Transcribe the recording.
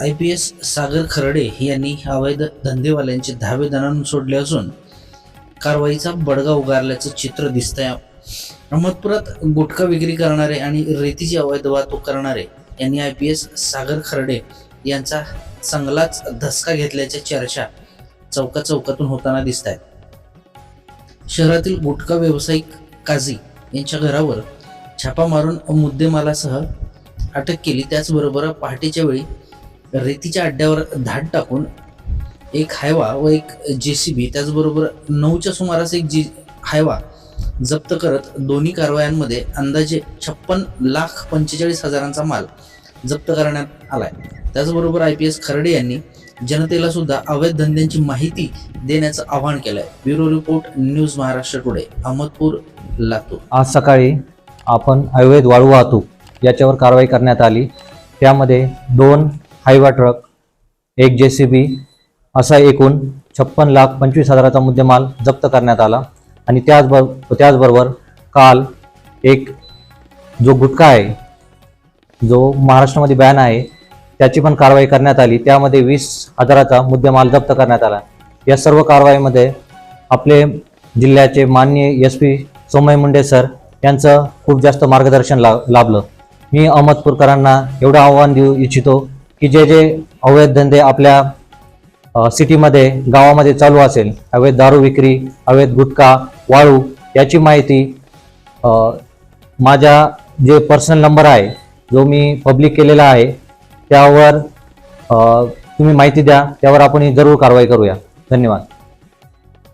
I P S Sagar Kharde यांनी अवैध धंदेवाल्यांचे धावे दणाणून सोडले असून कारवाईचा बडगा उगारल्याचं चित्र दिसतंय. अहमदपुरात गुटखा विक्री करणारे आणि रेतीची अवैध वाहतूक करणारे यांनी I P S Sagar Kharde यांचा चांगलाच धसका घेतल्याच्या चर्चा चौका चौकातून होताना दिसत आहेत शहरातील गुटखा व्यावसायिक काझी यांच्या घरावर छापा मारून मुद्देमालासह अटक केली. त्याचबरोबर पहाटेच्या वेळी रेतीच्या अड्ड्यावर धाड टाकून एक हायवा व एक जे सी बी त्याचबरोबर नऊच्या सुमारास एक जी हायवा जप्त करत दोन्ही कारवायांमध्ये अंदाजे छप्पन लाख पंचेचाळीस हजारांचा माल जप्त करण्यात आलाय. त्याचबरोबर आय पी एस खर्डे यांनी जनतेला सुद्धा अवैध धंद्यांची माहिती देण्याचं आवाहन केलंय. Bureau report news Maharashtra today Ahmadpur Latur. आज सकाळी आपण अवैध वाळू वाहतूक याच्यावर कारवाई करण्यात आली. त्यामध्ये दोन हायवा ट्रक एक जे सी बी असा एकूण छप्पन लाख पंचवीस हजाराचा मुद्देमाल जप्त करण्यात आला. आणि त्याचबरो त्याचबरोबर काल एक जो गुटखा आहे जो महाराष्ट्रामध्ये बॅन आहे त्याची पण कारवाई करण्यात आली. त्यामध्ये वीस हजाराचा मुद्देमाल जप्त करण्यात आला. या सर्व कारवाईमध्ये आपले जिल्ह्याचे माननीय S P Somay Munde sir यांचं खूप जास्त मार्गदर्शन ला लाभलं. मी अहमदपूरकरांना एवढं आव्हान देऊ इच्छितो की जे जे अवैध धंदे आपल्या सिटीमध्ये गावामध्ये चालू असेल अवैध दारू विक्री अवैध गुटखा वाळू याची माहिती माझ्या जे पर्सनल नंबर आहे जो मी पब्लिक केलेला आहे त्यावर तुम्ही माहिती द्या त्यावर आपण जरूर कारवाई करूया. धन्यवाद.